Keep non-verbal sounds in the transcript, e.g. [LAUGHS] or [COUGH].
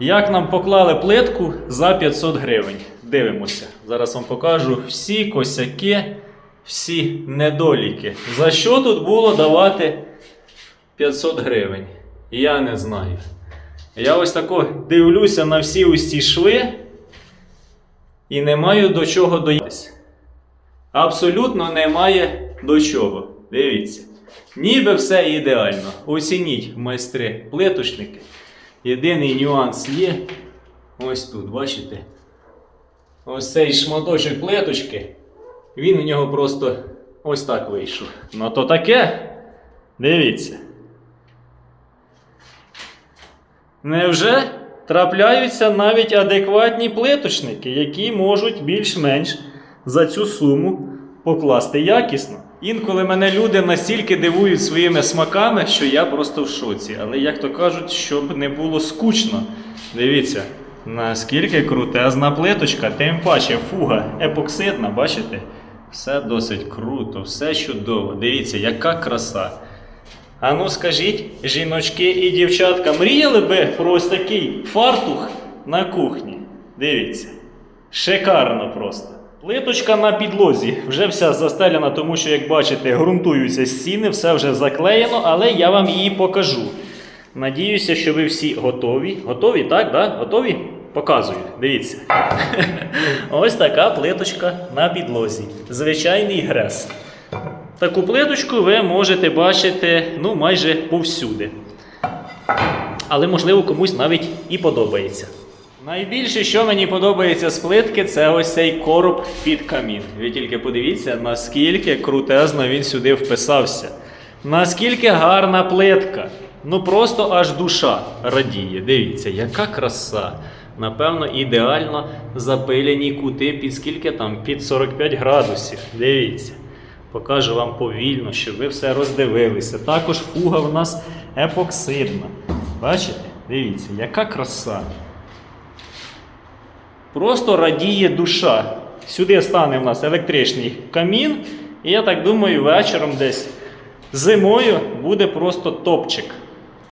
Як нам поклали плитку за 500 гривень. Дивимося. Зараз вам покажу всі косяки, всі недоліки. За що тут було давати 500 гривень? Я не знаю. Я ось тако дивлюся на всі ось ці шви і не маю до чого доїтися. Абсолютно немає до чого. Дивіться. Ніби все ідеально. Оцініть майстри плиточники. Єдиний нюанс є. Ось тут, бачите? Ось цей шматочок плиточки. Він у нього просто ось так вийшов. Ну то таке. Дивіться. Невже трапляються навіть адекватні плиточники, які можуть більш-менш за цю суму покласти якісно? Інколи мене люди настільки дивують своїми смаками, що я просто в шоці. Але як то кажуть, щоб не було скучно. Дивіться, наскільки крутезна плиточка, тим паче фуга епоксидна, бачите? Все досить круто, все чудово. Дивіться, яка краса. А ну скажіть, жіночки і дівчатка, мріяли би про ось такий фартух на кухні? Дивіться. Шикарно просто. Плиточка на підлозі вже вся застеляна, тому що, як бачите, ґрунтуються стіни, все вже заклеєно, але я вам її покажу. Надіюся, що ви всі готові. Готові, так? Да? Готові? Показую. Дивіться. [LAUGHS] Ось така плиточка на підлозі. Звичайний грес. Таку плиточку ви можете бачити ну, майже повсюди. Але, можливо, комусь навіть і подобається. Найбільше, що мені подобається з плитки, це ось цей короб під камін. Ви тільки подивіться, наскільки крутезно він сюди вписався. Наскільки гарна плитка. Ну просто аж душа радіє. Дивіться, яка краса. Напевно, ідеально запилені кути під скільки там? Під 45 градусів. Дивіться. Покажу вам повільно, щоб ви все роздивилися. Також фуга в нас епоксидна. Бачите? Дивіться, яка краса. Просто радіє душа. Сюди стане в нас електричний камін, і я так думаю, вечором десь зимою буде просто топчик.